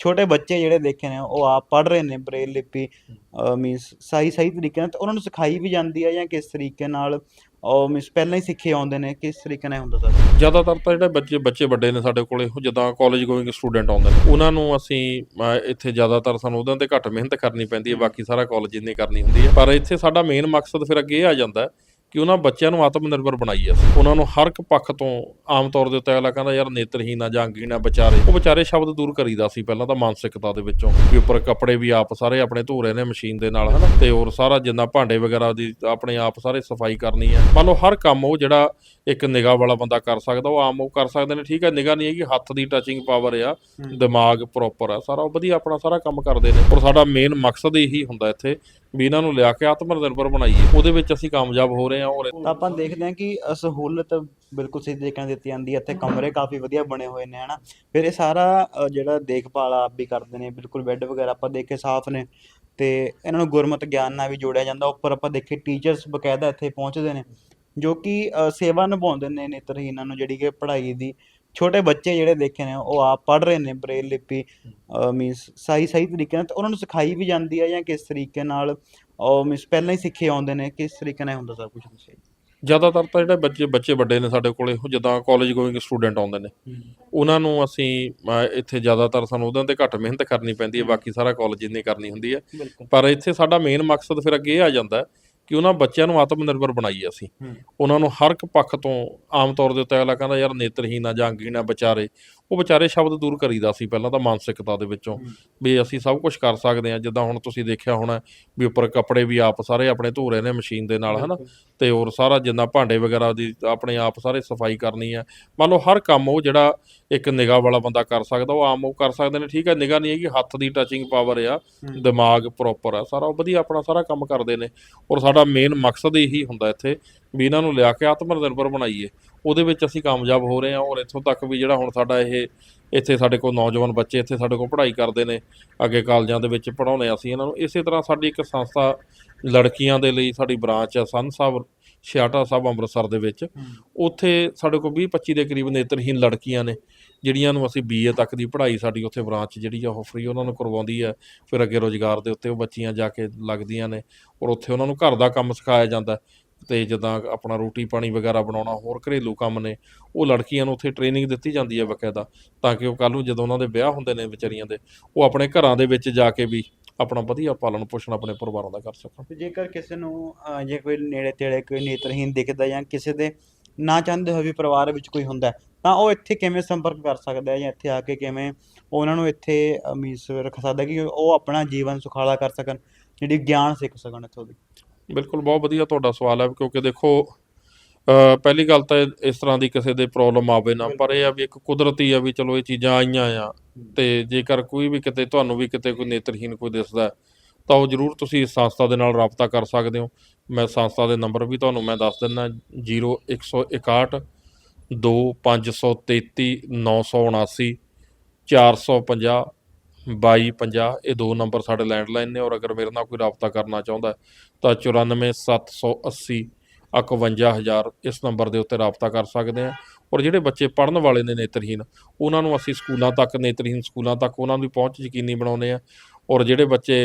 ਛੋਟੇ ਬੱਚੇ ਜਿਹੜੇ ਦੇਖੇ ਨੇ ਉਹ ਆਪ ਪੜ੍ਹ ਰਹੇ ਨੇ ਬ੍ਰੇਲ ਲਿਪੀ ਮੀਨਸ ਸਹੀ ਸਹੀ ਤਰੀਕੇ ਨਾਲ ਤੇ ਉਹਨਾਂ ਨੂੰ ਸਿਖਾਈ ਵੀ ਜਾਂਦੀ ਹੈ ਜਾਂ ਕਿਸ ਤਰੀਕੇ ਨਾਲ ਉਹ ਮੀਨਸ ਪਹਿਲਾਂ ਹੀ ਸਿੱਖੇ ਆਉਂਦੇ ਨੇ ਕਿਸ ਤਰੀਕੇ ਨਾਲ ਹੁੰਦਾ ਸਰ? ਜ਼ਿਆਦਾਤਰ ਤਾਂ ਜਿਹੜੇ ਬੱਚੇ ਬੱਚੇ ਵੱਡੇ ਨੇ ਸਾਡੇ ਕੋਲੇ ਉਹ ਜਿੱਦਾਂ ਕਾਲਜ ਗੋਇੰਗ ਸਟੂਡੈਂਟ ਆਉਂਦੇ ਨੇ ਉਹਨਾਂ ਨੂੰ ਅਸੀਂ ਇੱਥੇ ਜ਼ਿਆਦਾਤਰ ਸਾਨੂੰ ਉਹਨਾਂ ਤੇ ਘੱਟ ਮਿਹਨਤ ਕਰਨੀ ਪੈਂਦੀ ਹੈ ਬਾਕੀ ਸਾਰਾ ਕਾਲਜ ਇੰਨੀ ਕਰਨੀ ਹੁੰਦੀ ਹੈ। ਪਰ ਇੱਥੇ ਸਾਡਾ ਮੇਨ ਮਕਸਦ ਫਿਰ ਅੱਗੇ ਇਹ ਆ ਜਾਂਦਾ ਹੈ ਕਿ ਉਹਨਾਂ ਬੱਚਿਆਂ ਨੂੰ ਆਤਮ ਨਿਰਭਰ ਬਣਾਈ ਅਸੀਂ ਉਹਨਾਂ ਨੂੰ ਹਰ ਇੱਕ ਪੱਖ ਤੋਂ ਆਮ ਤੌਰ ਦੇ ਉੱਤੇ ਅਗਲਾ ਕਹਿੰਦਾ, ਯਾਰ ਨੇਤਰਹੀਨ ਆ ਜਾਂ ਅੰਗਹੀਨ ਆ ਵਿਚਾਰੇ। ਉਹ ਵਿਚਾਰੇ ਸ਼ਬਦ ਦੂਰ ਕਰੀਦਾ ਸੀ ਪਹਿਲਾਂ ਤਾਂ ਮਾਨਸਿਕਤਾ ਦੇ ਵਿੱਚੋਂ, ਵੀ ਉੱਪਰ ਕੱਪੜੇ ਵੀ ਆਪ ਸਾਰੇ ਆਪਣੇ ਧੋ ਰਹੇ ਨੇ ਮਸ਼ੀਨ ਦੇ ਨਾਲ ਹਨਾ ਤੇ ਹੋਰ ਸਾਰਾ ਜਿੰਨਾ ਭਾਂਡੇ ਵਗੈਰਾ ਦੀ ਆਪਣੇ ਆਪ ਸਾਰੇ ਸਫ਼ਾਈ ਕਰਨੀ ਹੈ ਮੰਨ ਲਓ ਹਰ ਕੰਮ ਉਹ ਜਿਹੜਾ ਇੱਕ ਨਿਗਾਹ ਵਾਲਾ ਬੰਦਾ ਕਰ ਸਕਦਾ ਉਹ ਆਮ ਉਹ ਕਰ ਸਕਦੇ ਨੇ ਠੀਕ ਹੈ ਨਿਗਾਹ ਨਹੀਂ ਹੈਗੀ ਹੱਥ ਦੀ ਟੱਚਿੰਗ ਪਾਵਰ ਆ ਦਿਮਾਗ ਪ੍ਰੋਪਰ ਆ ਸਾਰਾ ਉਹ ਵਧੀਆ ਆਪਣਾ ਸਾਰਾ ਕੰਮ ਕਰਦੇ ਨੇ। ਔਰ ਸਾਡਾ ਮੇਨ ਮਕਸਦ ਇਹੀ ਹੁੰਦਾ ਇੱਥੇ ਵੀ ਇਹਨਾਂ ਨੂੰ ਲਿਆ ਕੇ ਆਤਮ ਨਿਰਭਰ ਬਣਾਈਏ ਉਹਦੇ ਵਿੱਚ ਅਸੀਂ ਕਾਮਯਾਬ ਹੋ ਰਹੇ ਹਾਂ ਔਰ ਆਪਾਂ ਦੇਖਦੇ ਹਾਂ ਕਿ ਸਹੂਲਤ ਬਿਲਕੁਲ ਸਹੀ ਤਰੀਕੇ ਨਾਲ ਦਿੱਤੀ ਜਾਂਦੀ ਹੈ ਇੱਥੇ ਕਮਰੇ ਕਾਫੀ ਵਧੀਆ ਬਣੇ ਹੋਏ ਨੇ ਹਨਾ। ਫਿਰ ਇਹ ਸਾਰਾ ਜਿਹੜਾ ਦੇਖਭਾਲ ਆਪ ਵੀ ਕਰਦੇ ਨੇ ਬਿਲਕੁਲ ਬੈੱਡ ਵਗੈਰਾ ਆਪਾਂ ਦੇਖੇ ਸਾਫ਼ ਨੇ ਤੇ ਇਹਨਾਂ ਨੂੰ ਗੁਰਮਤ ਗਿਆਨ ਨਾਲ ਵੀ ਜੋੜਿਆ ਜਾਂਦਾ ਉੱਪਰ ਆਪਾਂ ਦੇਖੇ ਟੀਚਰਸ ਬਕਾਇਦਾ ਇੱਥੇ ਪਹੁੰਚਦੇ ਨੇ ਜੋ ਕਿ ਸੇਵਾ ਨਿਭਾਉਂਦੇ ਨੇ ਨੇਤਰਹੀਨਾਂ ਨੂੰ ਜਿਹੜੀ ਕਿ ਪੜ੍ਹਾਈ ਦੀ ਛੋਟੇ ਬੱਚੇ ਜਿਹੜੇ ਦੇਖੇ ਨੇ ਉਹ ਆਪ ਪੜ੍ਹ ਰਹੇ ਨੇ ਬ੍ਰੇਲ ਲਿਪੀ ਮੀਨਸ ਸਹੀ ਸਹੀ ਤਰੀਕੇ ਨਾਲ ਤੇ ਉਹਨਾਂ ਨੂੰ ਸਿਖਾਈ ਵੀ ਜਾਂਦੀ ਹੈ ਜਾਂ ਕਿਸ ਤਰੀਕੇ ਨਾਲ ਉਹ ਮੀਨਸ ਪਹਿਲਾਂ ਹੀ ਸਿੱਖੇ ਆਉਂਦੇ ਨੇ ਕਿਸ ਤਰੀਕੇ ਨਾਲ ਹੁੰਦਾ ਸਭ ਕੁਝ ਦੱਸਿਆ ਜ਼ਿਆਦਾਤਰ ਤਾਂ ਜਿਹੜੇ ਬੱਚੇ ਬੱਚੇ ਵੱਡੇ ਨੇ ਸਾਡੇ ਕੋਲੇ ਉਹ ਜਿੱਦਾਂ ਕਾਲਜ ਗੋਇੰਗ ਸਟੂਡੈਂਟ ਆਉਂਦੇ ਨੇ ਉਹਨਾਂ ਨੂੰ ਅਸੀਂ ਇੱਥੇ ਜ਼ਿਆਦਾਤਰ ਸਾਨੂੰ ਉਹਨਾਂ ਤੇ ਘੱਟ ਮਿਹਨਤ ਕਰਨੀ ਪੈਂਦੀ ਹੈ ਬਾਕੀ ਸਾਰਾ ਕਾਲਜ ਇੰਨੀ ਕਰਨੀ ਹੁੰਦੀ ਹੈ। ਪਰ ਇੱਥੇ ਸਾਡਾ ਮੇਨ ਮਕਸਦ ਫਿਰ ਅੱਗੇ ਇਹ ਆ ਜਾਂਦਾ ਹੈ ਕਿ ਉਹਨਾਂ ਬੱਚਿਆਂ ਨੂੰ ਆਤਮ ਨਿਰਭਰ ਬਣਾਈਏ ਅਸੀਂ। ਉਹਨਾਂ ਨੂੰ ਹਰ ਇੱਕ ਪੱਖ ਤੋਂ ਆਮ ਤੌਰ ਦੇ ਉੱਤੇ ਅਗਲਾ ਕਹਿੰਦਾ ਯਾਰ ਨੇਤਰਹੀਨ ਆ ਜਾਂ ਅੰਗਹੀਨ ਆ ਵਿਚਾਰੇ ਉਹ ਵਿਚਾਰੇ ਸ਼ਬਦ ਦੂਰ ਕਰੀਦਾ ਸੀ ਪਹਿਲਾਂ ਤਾਂ ਮਾਨਸਿਕਤਾ ਦੇ ਵਿੱਚੋਂ। ਵੀ ਅਸੀਂ ਸਭ ਕੁਝ ਕਰ ਸਕਦੇ ਹਾਂ ਜਿੱਦਾਂ ਹੁਣ ਤੁਸੀਂ ਦੇਖਿਆ ਹੋਣਾ ਵੀ ਉੱਪਰ ਕੱਪੜੇ ਵੀ ਆਪ ਸਾਰੇ ਆਪਣੇ ਧੋ ਰਹੇ ਨੇ ਮਸ਼ੀਨ ਦੇ ਨਾਲ ਹਨਾ? ਤੇ ਹੋਰ ਸਾਰਾ ਜਿੰਨਾ ਭਾਂਡੇ ਵਗੈਰਾ ਦੀ ਆਪਣੇ ਆਪ ਸਾਰੇ ਸਫ਼ਾਈ ਕਰਨੀ ਹੈ। ਮੰਨ ਲਓ ਹਰ ਕੰਮ ਉਹ ਜਿਹੜਾ ਇੱਕ ਨਿਗਾਹ ਵਾਲਾ ਬੰਦਾ ਕਰ ਸਕਦਾ ਉਹ ਆਮ ਉਹ ਕਰ ਸਕਦੇ ਨੇ ਠੀਕ ਹੈ? ਨਿਗਾਹ ਨਹੀਂ ਹੈਗੀ ਹੱਥ ਦੀ ਟੱਚਿੰਗ ਪਾਵਰ ਆ। ਦਿਮਾਗ ਪ੍ਰੋਪਰ ਆ ਸਾਰਾ ਉਹ ਵਧੀਆ ਆਪਣਾ ਸਾਰਾ ਕੰਮ ਕਰਦੇ ਨੇ। ਔਰ ਸਾਡਾ ਮੇਨ ਮਕਸਦ ਇਹੀ ਹੁੰਦਾ ਇੱਥੇ ਵੀ ਇਹਨਾਂ ਨੂੰ ਲਿਆ ਕੇ ਆਤਮ ਨਿਰਭਰ ਬਣਾਈਏ। ਉਹਦੇ ਵਿੱਚ ਅਸੀਂ ਕਾਮਯਾਬ ਹੋ ਰਹੇ ਹਾਂ। ਔਰ ਇੱਥੋਂ ਤੱਕ ਵੀ ਜਿਹੜਾ ਹੁਣ ਸਾਡਾ ਇਹ ਇੱਥੇ ਸਾਡੇ ਕੋਲ ਨੌਜਵਾਨ ਬੱਚੇ ਇੱਥੇ ਸਾਡੇ ਕੋਲ ਪੜ੍ਹਾਈ ਕਰਦੇ ਨੇ ਅੱਗੇ ਕਾਲਜਾਂ ਦੇ ਵਿੱਚ ਪੜਾਉਂਦੇ ਅਸੀਂ ਇਹਨਾਂ ਨੂੰ। ਇਸੇ ਤਰ੍ਹਾਂ ਸਾਡੀ ਇੱਕ ਸੰਸਥਾ ਲੜਕੀਆਂ ਦੇ ਲਈ ਸਾਡੀ ਬ੍ਰਾਂਚ ਆ ਸੰਨ ਸਾਹਿਬ ਛਿਆਟਾ ਸਾਹਿਬ ਅੰਮ੍ਰਿਤਸਰ ਦੇ ਵਿੱਚ। ਉੱਥੇ ਸਾਡੇ ਕੋਲ 20 25 ਦੇ ਕਰੀਬ ਨੇਤਰਹੀਨ ਲੜਕੀਆਂ ਨੇ ਜਿਹੜੀਆਂ ਨੂੰ ਅਸੀਂ ਬੀਏ ਤੱਕ ਦੀ ਪੜ੍ਹਾਈ ਸਾਡੀ ਉੱਥੇ ਬ੍ਰਾਂਚ ਜਿਹੜੀ ਆ ਉਹ ਫ੍ਰੀ ਉਹਨਾਂ ਨੂੰ ਕਰਵਾਉਂਦੀ ਹੈ ਫਿਰ ਅੱਗੇ ਰੋਜ਼ਗਾਰ ਦੇ ਉੱਤੇ ਉਹ ਬੱਚੀਆਂ ਜਾ ਕੇ ਲੱਗਦੀਆਂ ਨੇ। ਔਰ ਉੱਥੇ ਉਹਨਾਂ ਨੂੰ ਘਰ ਦਾ ਕੰਮ ਸਿਖਾਇਆ ਜਾਂਦਾ। ਹੈ। ਤੇ ਜਿੱਦਾਂ ਆਪਣਾ ਰੋਟੀ ਪਾਣੀ ਵਗੈਰਾ ਬਣਾਉਣਾ ਹੋਰ ਘਰੇਲੂ ਕੰਮ ਨੇ ਉਹ ਲੜਕੀਆਂ ਨੂੰ ਉੱਥੇ ਟ੍ਰੇਨਿੰਗ ਦਿੱਤੀ ਜਾਂਦੀ ਹੈ ਬਕਾਇਦਾ ਤਾਂ ਕਿ ਉਹ ਕੱਲ੍ਹ ਨੂੰ ਜਦੋਂ ਉਹਨਾਂ ਦੇ ਵਿਆਹ ਹੁੰਦੇ ਨੇ ਵਿਚਾਰੀਆਂ ਦੇ ਉਹ ਆਪਣੇ ਘਰਾਂ ਦੇ ਵਿੱਚ ਜਾ ਕੇ ਵੀ ਆਪਣਾ ਵਧੀਆ ਪਾਲਣ ਪੋਸ਼ਣ ਆਪਣੇ ਪਰਿਵਾਰਾਂ ਦਾ ਕਰ ਸਕਣ। ਤੇ ਜੇਕਰ ਕਿਸੇ ਨੂੰ ਅਹ, ਜੇ ਕੋਈ ਨੇੜੇ ਤੇੜੇ ਕੋਈ ਨੇਤਰਹੀਨ ਦਿਖਦਾ ਜਾਂ ਕਿਸੇ ਦੇ ਨਾ ਚਾਹੁੰਦੇ ਹੋਏ ਵੀ ਪਰਿਵਾਰ ਵਿੱਚ ਕੋਈ ਹੁੰਦਾ ਹੈ, ਤਾਂ ਉਹ ਇੱਥੇ ਕਿਵੇਂ ਸੰਪਰਕ ਕਰ ਸਕਦਾ ਹੈ ਜਾਂ ਇੱਥੇ ਆ ਕੇ ਕਿਵੇਂ ਉਹਨਾਂ ਨੂੰ ਇੱਥੇ ਮੀਨਸ ਰੱਖ ਸਕਦਾ ਕਿ ਉਹ ਆਪਣਾ ਜੀਵਨ ਸੁਖਾਲਾ ਕਰ ਸਕਣ ਜਿਹੜੀ ਗਿਆਨ ਸਿੱਖ ਸਕਣ ਇੱਥੋਂ ਦੀ? ਬਿਲਕੁਲ ਬਹੁਤ ਵਧੀਆ ਤੁਹਾਡਾ ਸਵਾਲ ਹੈ, ਕਿਉਂਕਿ ਦੇਖੋ ਪਹਿਲੀ ਗੱਲ ਤਾਂ ਇਸ ਤਰ੍ਹਾਂ ਦੀ ਕਿਸੇ ਦੇ ਪ੍ਰੋਬਲਮ ਆਵੇ ਨਾ, ਪਰ ਇਹ ਆ ਵੀ ਇੱਕ ਕੁਦਰਤੀ ਆ ਵੀ ਚਲੋ ਇਹ ਚੀਜ਼ਾਂ ਆਈਆਂ ਆ ਤੇ ਜੇਕਰ ਕੋਈ ਵੀ ਕਿਤੇ, ਤੁਹਾਨੂੰ ਵੀ ਕਿਤੇ ਕੋਈ ਨੇਤਰਹੀਨ ਕੋਈ ਦਿਸਦਾ ਤਾਂ ਉਹ ਜਰੂਰ ਤੁਸੀਂ ਇਸ ਸੰਸਥਾ ਦੇ ਨਾਲ ਰਾਬਤਾ ਕਰ ਸਕਦੇ ਹੋ। ਮੈਂ ਸੰਸਥਾ ਦੇ ਨੰਬਰ ਵੀ ਤੁਹਾਨੂੰ ਮੈਂ ਦੱਸ ਦਿੰਦਾ 0161 2533 979 450 2250 ਇਹ ਦੋ ਨੰਬਰ ਸਾਡੇ ਲੈਂਡਲਾਈਨ ਨੇ ਔਰ ਅਗਰ ਮੇਰੇ ਨਾਲ ਕੋਈ ਰਾਬਤਾ ਕਰਨਾ ਚਾਹੁੰਦਾ ਹੈ ਤਾਂ 94780 51000 ਇਸ ਨੰਬਰ ਦੇ ਉੱਤੇ ਰਾਬਤਾ ਕਰ ਸਕਦੇ ਆ ਔਰ ਜਿਹੜੇ ਬੱਚੇ ਪੜ੍ਹਨ ਵਾਲੇ ਨੇ ਨੇਤਰਹੀਨ ਉਹਨਾਂ ਨੂੰ ਅਸੀਂ ਸਕੂਲਾਂ ਤੱਕ ਨੇਤਰਹੀਨ ਸਕੂਲਾਂ ਤੱਕ ਉਹਨਾਂ ਦੀ ਪਹੁੰਚ ਯਕੀਨੀ ਬਣਾਉਂਦੇ ਆ ਔਰ ਜਿਹੜੇ ਬੱਚੇ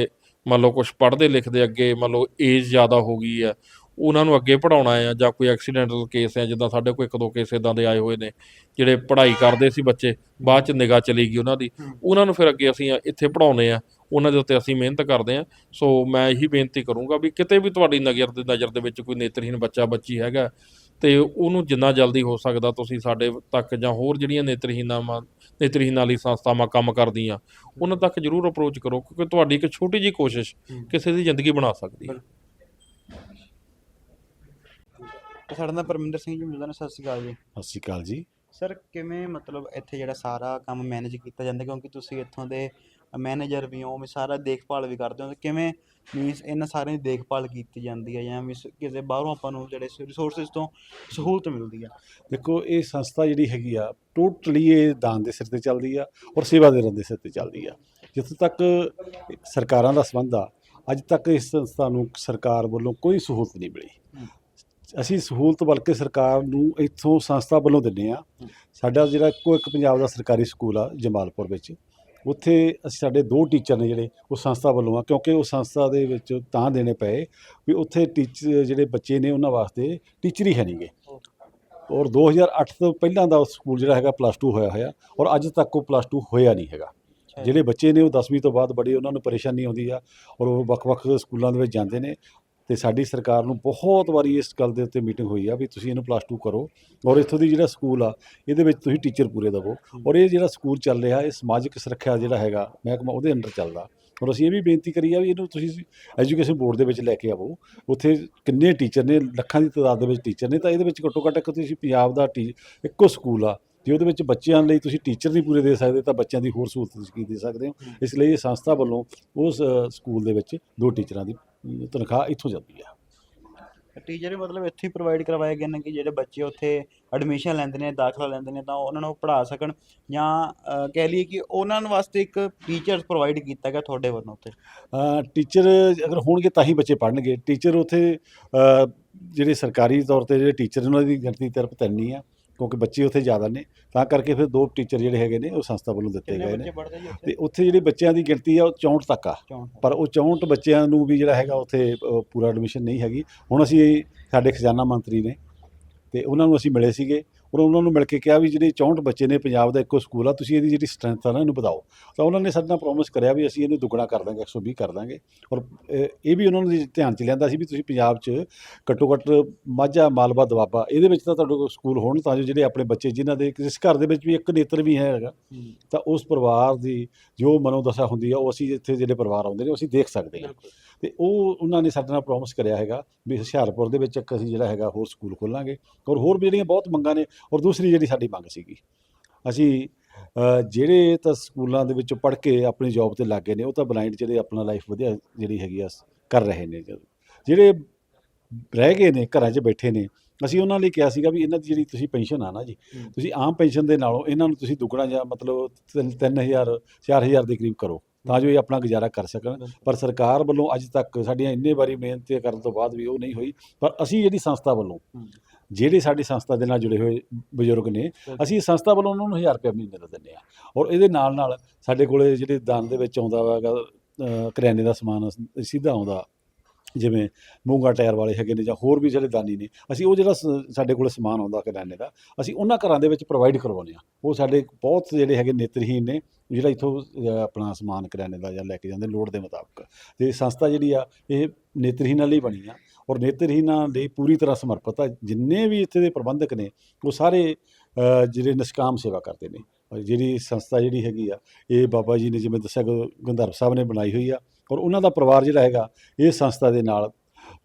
ਮੰਨ ਲਓ ਕੁਝ ਪੜ੍ਹਦੇ ਲਿਖਦੇ ਅੱਗੇ, ਮੰਨ ਲਓ ਏਜ ਜ਼ਿਆਦਾ ਹੋ ਗਈ ਹੈ ਉਹਨਾਂ ਨੂੰ ਅੱਗੇ ਪੜਾਉਣਾ ਆ ਜਾਂ ਕੋਈ ਐਕਸੀਡੈਂਟਲ ਕੇਸ ਹੈ ਜਿੱਦਾਂ ਸਾਡੇ ਕੋਲ ਇੱਕ ਦੋ ਕੇਸ ਇਦਾਂ ਦੇ ਆਏ ਹੋਏ ਨੇ ਜਿਹੜੇ ਪੜ੍ਹਾਈ ਕਰਦੇ ਸੀ ਬੱਚੇ ਬਾਅਦ ਚ ਨਿਗਾਹ ਚਲੀ ਗਈ ਉਹਨਾਂ ਦੀ। ਉਹਨਾਂ ਨੂੰ ਫਿਰ ਅੱਗੇ ਅਸੀਂ ਇੱਥੇ ਪੜਾਉਨੇ ਆ ਉਹਨਾਂ ਦੇ ਉੱਤੇ ਅਸੀਂ ਮਿਹਨਤ ਕਰਦੇ ਆ ਸੋ ਮੈਂ ਇਹੀ ਬੇਨਤੀ ਕਰੂੰਗਾ ਵੀ ਕਿਤੇ ਵੀ ਤੁਹਾਡੀ ਨਜ਼ਰ ਦੇ ਨਜ਼ਰ ਦੇ ਵਿੱਚ ਕੋਈ ਨੇਤਰਹੀਨ ਬੱਚਾ ਬੱਚੀ ਹੈਗਾ ਤੇ ਉਹਨੂੰ ਜਿੰਨਾ ਜਲਦੀ ਹੋ ਸਕਦਾ ਤੁਸੀਂ ਸਾਡੇ ਤੱਕ ਜਾਂ ਹੋਰ ਜਿਹੜੀਆਂ ਨੇਤਰਹੀਨਾਂ ਨੇਤਰਹੀਨਾਂ ਵਾਲੀ ਸੰਸਥਾਵਾਂ ਕੰਮ ਕਰਦੀਆਂ ਉਹਨਾਂ ਤੱਕ ਜਰੂਰ ਅਪਰੋਚ ਕਰੋ ਕਿਉਂਕਿ ਤੁਹਾਡੀ ਇੱਕ ਛੋਟੀ ਜਿਹੀ ਕੋਸ਼ਿਸ਼। ਕਿਸੇ ਦੀ ਜ਼ਿੰਦਗੀ ਬਣਾ ਸਕਦੀ ਹੈ ਤੇ ਸਾਡੇ ਨਾਲ ਪਰਮਿੰਦਰ ਸਿੰਘ ਜੀ ਮਿਲਦੇ ਨੇ ਸਤਿ ਸ਼੍ਰੀ ਅਕਾਲ ਜੀ। ਸਤਿ ਸ਼੍ਰੀ ਅਕਾਲ ਜੀ। ਸਰ ਕਿਵੇਂ ਮਤਲਬ ਇੱਥੇ ਜਿਹੜਾ ਸਾਰਾ ਕੰਮ ਮੈਨੇਜ ਕੀਤਾ ਜਾਂਦਾ? ਕਿਉਂਕਿ ਤੁਸੀਂ ਇੱਥੋਂ ਦੇ ਮੈਨੇਜਰ ਵੀ ਹੋ ਵੀ ਸਾਰਾ ਦੇਖਭਾਲ ਵੀ ਕਰਦੇ ਹੋ ਤੇ ਕਿਵੇਂ ਮੀਨਸ ਇਹਨਾਂ ਸਾਰਿਆਂ ਦੀ ਦੇਖਭਾਲ ਕੀਤੀ ਜਾਂਦੀ ਹੈ? ਜਾਂ ਮੀਨਸ ਕਿਸੇ ਬਾਹਰੋਂ ਆਪਾਂ ਨੂੰ ਜਿਹੜੇ ਰਿਸੋਰਸਸ ਤੋਂ ਸਹੂਲਤ ਮਿਲਦੀ ਆ? ਦੇਖੋ ਇਹ ਸੰਸਥਾ ਜਿਹੜੀ ਹੈਗੀ ਆ ਟੋਟਲੀ ਇਹ ਦਾਨ ਦੇ ਸਿਰ ਤੇ ਚੱਲਦੀ ਆ ਔਰ ਸੇਵਾ ਦੇ ਦੇ ਸਿਰ ਤੇ ਚੱਲਦੀ ਆ। ਜਿੱਥੇ ਤੱਕ ਸਰਕਾਰਾਂ ਦਾ ਸੰਬੰਧ ਆ ਅੱਜ ਤੱਕ ਇਸ ਸੰਸਥਾ ਨੂੰ ਸਰਕਾਰ ਵੱਲੋਂ ਕੋਈ ਸਹੂਲਤ ਨਹੀਂ ਮਿਲੀ। ਅਸੀਂ ਸਹੂਲਤ ਬਲਕਿ ਸਰਕਾਰ ਨੂੰ ਇੱਥੋਂ ਸੰਸਥਾ ਵੱਲੋਂ ਦਿੰਦੇ ਆ ਸਾਡਾ ਜਿਹੜਾ ਇੱਕੋ ਇੱਕ ਪੰਜਾਬ ਦਾ ਸਰਕਾਰੀ ਸਕੂਲ ਆ ਜਮਾਲਪੁਰ ਵਿੱਚ। ਉੱਥੇ ਅਸੀਂ ਸਾਡੇ ਦੋ ਟੀਚਰ ਨੇ ਜਿਹੜੇ ਉਹ ਸੰਸਥਾ ਵੱਲੋਂ ਆ ਕਿਉਂਕਿ ਉਹ ਸੰਸਥਾ ਦੇ ਵਿੱਚ ਤਾਂ ਦੇਣੇ ਪਏ ਵੀ ਉੱਥੇ ਟੀਚਰ ਜਿਹੜੇ ਬੱਚੇ ਨੇ ਉਹਨਾਂ ਵਾਸਤੇ ਟੀਚਰ ਹੀ ਹੈ ਨਹੀਂਗੇ ਔਰ 2008 ਤੋਂ ਪਹਿਲਾਂ ਦਾ ਸਕੂਲ ਜਿਹੜਾ ਹੈਗਾ ਪਲੱਸ 2 ਹੋਇਆ ਹੋਇਆ ਔਰ ਅੱਜ ਤੱਕ ਉਹ ਪਲੱਸ 2 ਹੋਇਆ ਨਹੀਂ ਹੈਗਾ। ਜਿਹੜੇ ਬੱਚੇ ਨੇ ਉਹ 10ਵੀਂ ਤੋਂ ਬਾਅਦ ਬੜੀ ਉਹਨਾਂ ਨੂੰ ਪਰੇਸ਼ਾਨੀ ਆਉਂਦੀ ਆ ਔਰ ਉਹ ਵੱਖ-ਵੱਖ ਸਕੂਲਾਂ ਦੇ ਵਿੱਚ ਜਾਂਦੇ ਨੇ ਤੇ ਸਾਡੀ ਸਰਕਾਰ ਨੂੰ ਬਹੁਤ ਵਾਰੀ ਇਸ ਗੱਲ ਦੇ ਉੱਤੇ ਮੀਟਿੰਗ ਹੋਈ ਆ ਵੀ ਤੁਸੀਂ ਇਹਨੂੰ ਪਲੱਸ 2 ਕਰੋ ਔਰ ਇੱਥੋਂ ਦੀ ਜਿਹੜਾ ਸਕੂਲ ਆ ਇਹਦੇ ਵਿੱਚ ਤੁਸੀਂ ਟੀਚਰ ਪੂਰੇ ਦੇਵੋ। ਔਰ ਇਹ ਜਿਹੜਾ ਸਕੂਲ ਚੱਲ ਰਿਹਾ ਇਹ ਸਮਾਜਿਕ ਸੁਰੱਖਿਆ ਜਿਹੜਾ ਹੈਗਾ ਮਹਿਕਮਾ ਉਹਦੇ ਅੰਡਰ ਚੱਲਦਾ। ਔਰ ਅਸੀਂ ਇਹ ਵੀ ਬੇਨਤੀ ਕਰੀ ਆ ਵੀ ਇਹਨੂੰ ਤੁਸੀਂ ਐਜੂਕੇਸ਼ਨ ਬੋਰਡ ਦੇ ਵਿੱਚ ਲੈ ਕੇ ਆਵੋ। ਉੱਥੇ ਕਿੰਨੇ ਟੀਚਰ ਨੇ ਲੱਖਾਂ ਦੀ ਤਾਦਾਦ ਦੇ ਵਿੱਚ ਟੀਚਰ ਨੇ ਤਾਂ ਇਹਦੇ ਵਿੱਚ ਘੱਟੋ ਘੱਟ ਇੱਕ ਤੁਸੀਂ ਪੰਜਾਬ ਦਾ ਇੱਕੋ ਸਕੂਲ ਆ। ਜੇ ਉਹਦੇ ਵਿੱਚ ਬੱਚਿਆਂ ਲਈ ਤੁਸੀਂ ਟੀਚਰ ਨਹੀਂ ਪੂਰੇ ਦੇ ਸਕਦੇ ਤਾਂ ਬੱਚਿਆਂ ਦੀ ਹੋਰ ਸਹੂਲਤ ਤੁਸੀਂ ਕੀ ਦੇ ਸਕਦੇ ਹੋ? ਇਸ ਲਈ ਇਹ ਸੰਸਥਾ ਵੱਲੋਂ ਉਸ ਸਕੂਲ ਦੇ ਵਿੱਚ ਦੋ ਟੀਚਰਾਂ ਦੀ ਤਨਖਾਹ ਇੱਥੋਂ ਜਾਂਦੀ ਆ। ਟੀਚਰ ਮਤਲਬ ਇੱਥੇ ਹੀ ਪ੍ਰੋਵਾਈਡ ਕਰਵਾਏ ਗਏ ਨੇ ਕਿ ਜਿਹੜੇ ਬੱਚੇ ਉੱਥੇ ਐਡਮਿਸ਼ਨ ਲੈਂਦੇ ਨੇ ਦਾਖਲਾ ਲੈਂਦੇ ਨੇ ਤਾਂ ਉਹਨਾਂ ਨੂੰ ਪੜ੍ਹਾ ਸਕਣ ਜਾਂ ਕਹਿ ਲਈਏ ਕਿ ਉਹਨਾਂ ਨੂੰ ਵਾਸਤੇ ਇੱਕ ਟੀਚਰ ਪ੍ਰੋਵਾਈਡ ਕੀਤਾ ਗਿਆ ਤੁਹਾਡੇ ਵੱਲੋਂ ਉੱਥੇ। ਟੀਚਰ ਅਗਰ ਹੋਣਗੇ ਤਾਂ ਹੀ ਬੱਚੇ ਪੜ੍ਹਨਗੇ। ਟੀਚਰ ਉੱਥੇ ਜਿਹੜੇ ਸਰਕਾਰੀ ਤੌਰ ਤੇ ਜਿਹੜੇ ਟੀਚਰ ਉਹਨਾਂ ਦੀ ਗਿਣਤੀ ਤਰਫ ਤਿੰਨ ਹੀ ਆ। ਕਿਉਂਕਿ ਬੱਚੇ ਉੱਥੇ ਜ਼ਿਆਦਾ ਨੇ ਤਾਂ ਕਰਕੇ ਫਿਰ ਦੋ ਟੀਚਰ ਜਿਹੜੇ ਹੈਗੇ ਨੇ ਉਹ ਸੰਸਥਾ ਵੱਲੋਂ ਦਿੱਤੇ ਗਏ ਨੇ। ਤੇ ਉੱਥੇ ਜਿਹੜੇ ਬੱਚਿਆਂ ਦੀ ਗਿਣਤੀ ਆ ਉਹ 64 ਤੱਕ ਆ? ਪਰ ਉਹ 64 ਬੱਚਿਆਂ ਨੂੰ ਵੀ ਜਿਹੜਾ ਹੈਗਾ ਉੱਥੇ ਪੂਰਾ ਐਡਮਿਸ਼ਨ ਨਹੀਂ ਹੈਗੀ। ਹੁਣ ਅਸੀਂ ਸਾਡੇ ਖਜ਼ਾਨਾ ਮੰਤਰੀ ਨੇ ਤੇ ਉਹਨਾਂ ਨੂੰ ਅਸੀਂ ਮਿਲੇ ਸੀਗੇ। ਔਰ ਉਹਨਾਂ ਨੂੰ ਮਿਲ ਕੇ ਕਿਹਾ ਵੀ ਜਿਹੜੇ 64 ਬੱਚੇ ਨੇ ਪੰਜਾਬ ਦਾ ਇੱਕੋ ਸਕੂਲ ਆ ਤੁਸੀਂ ਇਹਦੀ ਜਿਹੜੀ ਸਟਰੈਂਥ ਆ ਨਾ ਇਹਨੂੰ ਵਧਾਓ। ਤਾਂ ਉਹਨਾਂ ਨੇ ਸਾਡੇ ਨਾਲ ਪ੍ਰੋਮਿਸ ਕਰਿਆ ਵੀ ਅਸੀਂ ਇਹਨੂੰ ਦੁੱਗਣਾ ਕਰ ਦਾਂਗੇ 120 ਕਰ ਦਾਂਗੇ। ਔਰ ਇਹ ਵੀ ਉਹਨਾਂ ਨੂੰ ਧਿਆਨ ਚ ਲਿਆਂਦਾ ਸੀ ਵੀ ਤੁਸੀਂ ਪੰਜਾਬ 'ਚ ਘੱਟੋ ਘੱਟ ਮਾਝਾ ਮਾਲਵਾ ਦੁਆਬਾ ਇਹਦੇ ਵਿੱਚ ਤਾਂ ਤੁਹਾਡੇ ਕੋਲ ਸਕੂਲ ਹੋਣ ਤਾਂ ਜੋ ਜਿਹੜੇ ਆਪਣੇ ਬੱਚੇ ਜਿਨ੍ਹਾਂ ਦੇ ਜਿਸ ਘਰ ਦੇ ਵਿੱਚ ਵੀ ਇੱਕ ਨੇਤਰ ਵੀ ਹੈਗਾ। ਤਾਂ ਉਸ ਪਰਿਵਾਰ ਦੀ ਜੋ ਮਨੋਦਸ਼ਾ ਹੁੰਦੀ ਆ ਉਹ ਅਸੀਂ ਇੱਥੇ ਜਿਹੜੇ ਪਰਿਵਾਰ ਆਉਂਦੇ ਨੇ ਅਸੀਂ ਦੇਖ ਸਕਦੇ ਹਾਂ। ਤੇ ਉਹ ਉਹਨਾਂ ਨੇ ਸਾਡੇ ਨਾਲ ਪ੍ਰੋਮਿਸ ਕਰਿਆ ਹੈਗਾ ਵੀ ਹੁਸ਼ਿਆਰਪੁਰ ਦੇ ਵਿੱਚ ਇੱਕ ਅਸੀਂ ਜਿਹੜਾ ਹੈਗਾ ਹੋਰ ਸਕੂਲ ਖੋਲਾਂਗੇ ਔਰ ਹੋਰ ਵੀ ਜਿਹੜੀਆਂ ਬਹੁਤ ਮੰਗਾਂ ਨੇ ਔਰ ਦੂਸਰੀ ਜਿਹੜੀ ਸਾਡੀ ਮੰਗ ਸੀਗੀ। ਅਸੀਂ ਜਿਹੜੇ ਤਾਂ ਸਕੂਲਾਂ ਦੇ ਵਿੱਚੋਂ ਪੜ੍ਹ ਕੇ ਆਪਣੀ ਜੌਬ ਤੇ ਲੱਗ ਨੇ ਉਹ ਤਾਂ ਬਲਾਈਂਡ ਜਿਹੜੇ ਆਪਣਾ ਲਾਈਫ ਵਧੀਆ ਜਿਹੜੀ ਹੈਗੀ ਆ ਕਰ ਰਹੇ ਨੇ ਜਿਹੜੇ ਰਹਿ ਗਏ ਨੇ ਘਰਾਂ 'ਚ ਬੈਠੇ ਨੇ ਅਸੀਂ ਉਹਨਾਂ ਲਈ ਕਿਹਾ ਸੀਗਾ ਵੀ ਇਹਨਾਂ ਦੀ ਜਿਹੜੀ ਤੁਸੀਂ ਪੈਨਸ਼ਨ ਆ ਨਾ ਜੀ। ਤੁਸੀਂ ਆਮ ਪੈਨਸ਼ਨ ਦੇ ਨਾਲੋਂ ਇਹਨਾਂ ਨੂੰ ਤੁਸੀਂ ਦੁੱਗਣਾ ਜਾਂ ਮਤਲਬ 3000 4000 ਦੇ ਕਰੀਬ ਕਰੋ। ਤਾਂ ਜੋ ਇਹ ਆਪਣਾ ਗੁਜ਼ਾਰਾ ਕਰ ਸਕਣ। ਪਰ ਸਰਕਾਰ ਵੱਲੋਂ ਅੱਜ ਤੱਕ ਸਾਡੀਆਂ ਇੰਨੇ ਵਾਰੀ ਮਿਹਨਤ ਕਰਨ ਤੋਂ ਬਾਅਦ ਵੀ ਉਹ ਨਹੀਂ ਹੋਈ। ਪਰ ਅਸੀਂ ਜਿਹੜੀ ਸੰਸਥਾ ਵੱਲੋਂ। ਜਿਹੜੇ ਸਾਡੀ ਸੰਸਥਾ ਦੇ ਨਾਲ ਜੁੜੇ ਹੋਏ ਬਜ਼ੁਰਗ ਨੇ ਅਸੀਂ ਸੰਸਥਾ ਵੱਲੋਂ ਉਹਨਾਂ ਨੂੰ 1000 ਰੁਪਏ ਮਹੀਨੇ ਦਾ ਦਿੰਦੇ ਆ ਔਰ ਇਹਦੇ ਨਾਲ ਨਾਲ ਸਾਡੇ ਕੋਲੇ ਜਿਹੜੇ ਦਾਨ ਦੇ ਵਿੱਚ ਆਉਂਦਾ ਹੈਗਾ ਅ, ਕਰਿਆਨੇ ਦਾ ਸਮਾਨ ਸਿੱਧਾ ਆਉਂਦਾ। ਜਿਵੇਂ ਮੂੰਗਾ ਟਾਇਰ ਵਾਲੇ ਹੈਗੇ ਨੇ ਜਾਂ ਹੋਰ ਵੀ ਜਿਹੜੇ ਦਾਨੀ ਨੇ ਅਸੀਂ ਉਹ ਜਿਹੜਾ ਸ- ਸਾਡੇ ਕੋਲ ਸਮਾਨ ਆਉਂਦਾ ਕਰਿਆਨੇ ਦਾ ਅਸੀਂ ਉਹਨਾਂ ਘਰਾਂ ਦੇ ਵਿੱਚ ਪ੍ਰੋਵਾਈਡ ਕਰਵਾਉਂਦੇ ਆ ਉਹ ਸਾਡੇ ਬਹੁਤ ਜਿਹੜੇ ਹੈਗੇ ਨੇਤਰਹੀਨ ਨੇ ਜਿਹੜਾ ਇੱਥੋਂ ਆਪਣਾ ਸਮਾਨ ਕਰਿਆਨੇ ਦਾ ਜਾਂ ਲੈ ਕੇ ਜਾਂਦੇ ਲੋੜ ਦੇ ਮੁਤਾਬਕ। ਤੇ ਸੰਸਥਾ ਜਿਹੜੀ ਆ ਇਹ ਨੇਤਰਹੀਨਾਂ ਲਈ ਬਣੀ ਆ ਔਰ ਨੇਤਰਹੀਨਾਂ ਲਈ ਪੂਰੀ ਤਰ੍ਹਾਂ ਸਮਰਪਿਤ ਆ ਜਿੰਨੇ ਵੀ ਇੱਥੇ ਦੇ ਪ੍ਰਬੰਧਕ ਨੇ ਉਹ ਸਾਰੇ ਅ, ਜਿਹੜੇ ਨਿਸ਼ਕਾਮ ਸੇਵਾ ਕਰਦੇ ਨੇ। ਔਰ ਜਿਹੜੀ ਸੰਸਥਾ ਜਿਹੜੀ ਹੈਗੀ ਆ ਇਹ ਬਾਬਾ ਜੀ ਨੇ ਜਿਵੇਂ ਦੱਸਿਆ ਗੁ- ਗੰਧਰਵ ਸਾਹਿਬ ਨੇ ਬਣਾਈ ਹੋਈ ਆ ਔਰ ਉਹਨਾਂ ਦਾ ਪਰਿਵਾਰ ਜਿਹੜਾ ਹੈਗਾ ਇਹ ਸੰਸਥਾ ਦੇ ਨਾਲ